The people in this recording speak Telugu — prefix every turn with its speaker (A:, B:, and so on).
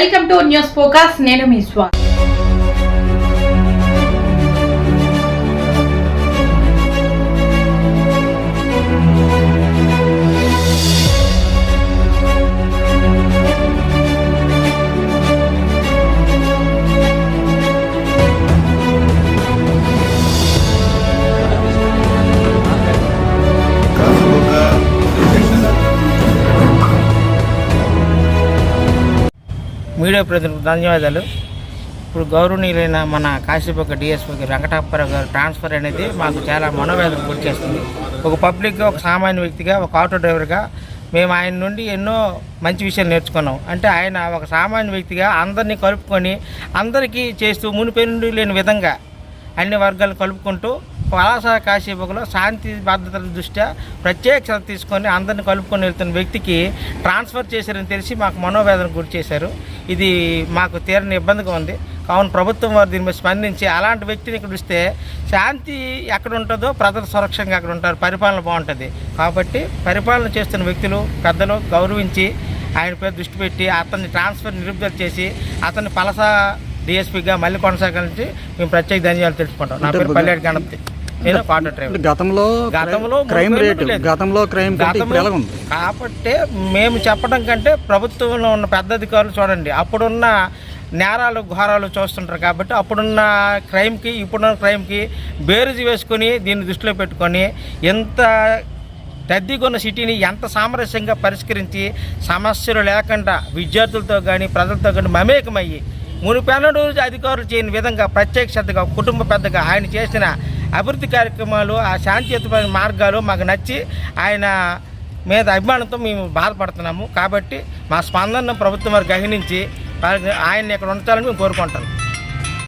A: వెల్కమ్ టు న్యూస్ ఫోకస్ నేను మీ స్వామి
B: మీడియా ప్రతినిధులకు ధన్యవాదాలు. ఇప్పుడు గౌరవనీయులైన మన కాశీపక్క డిఎస్పీకి వెంకటాపురం గారు ట్రాన్స్ఫర్ అనేది మాకు చాలా మనోవేదన గురిచేస్తుంది ఒక పబ్లిక్గా ఒక సామాన్య వ్యక్తిగా ఒక ఆటో డ్రైవర్గా మేము ఆయన నుండి ఎన్నో మంచి విషయాలు నేర్చుకున్నాం. అంటే ఆయన ఒక సామాన్య వ్యక్తిగా అందరినీ కలుపుకొని అందరికీ చేస్తూ మునిపెండు లేని విధంగా అన్ని వర్గాలు కలుపుకుంటూ పలాస కాశీబుగలో శాంతి భద్రతల దృష్ట్యా ప్రత్యేక శ్రద్ధ తీసుకొని అందరిని కలుపుకొని వెళ్తున్న వ్యక్తికి ట్రాన్స్ఫర్ చేశారని తెలిసి మాకు మనోవేదన గురి చేశారు. ఇది మాకు తీరని ఇబ్బందిగా ఉంది. కావున ప్రభుత్వం వారు దీని మీద స్పందించి అలాంటి వ్యక్తిని ఇక్కడ ఇస్తే శాంతి ఎక్కడ ఉంటుందో ప్రజల సురక్షంగా అక్కడ ఉంటారు. పరిపాలన బాగుంటుంది. కాబట్టి పరిపాలన చేస్తున్న వ్యక్తులు పెద్దలు గౌరవించి ఆయన పేరు దృష్టి పెట్టి అతన్ని ట్రాన్స్ఫర్ నిలుపుదల చేసి అతన్ని పలస డిఎస్పీగా మళ్ళీ కొనసాగించి మేము ప్రత్యేక ధన్యవాదాలు తెలుసుకుంటాం. నా పేరు పల్లెడి గణపతి. నేను ఆటో డ్రైవర్.
C: గతంలో
B: గతంలో
C: క్రైమ్ రేటు. గతంలో క్రైమ్ ఎలా ఉంది
B: కాబట్టి మేము చెప్పడం కంటే ప్రభుత్వంలో ఉన్న పెద్ద అధికారులు చూడండి అప్పుడున్న నేరాలు ఘోరాలు చూస్తుంటారు కాబట్టి అప్పుడున్న క్రైమ్కి ఇప్పుడున్న క్రైమ్కి బేరుజు వేసుకొని దీన్ని దృష్టిలో పెట్టుకొని ఎంత రద్దీగా సిటీని ఎంత సామరస్యంగా పరిష్కరించి సమస్యలు లేకుండా విద్యార్థులతో కానీ ప్రజలతో కానీ మమేకమయ్యి మునిపెన్నడూ అధికారులు చేయని విధంగా ప్రత్యేక శ్రద్ధగా కుటుంబ పెద్దగా ఆయన చేసిన అభివృద్ధి కార్యక్రమాలు ఆ శాంతియుతమైన మార్గాలు మాకు నచ్చి ఆయన మీద అభిమానంతో మేము బాధపడుతున్నాము. కాబట్టి మా స్పందనను ప్రభుత్వం వారు గమనించి ఆయన్ని ఇక్కడ ఉంచాలని మేము కోరుకుంటాము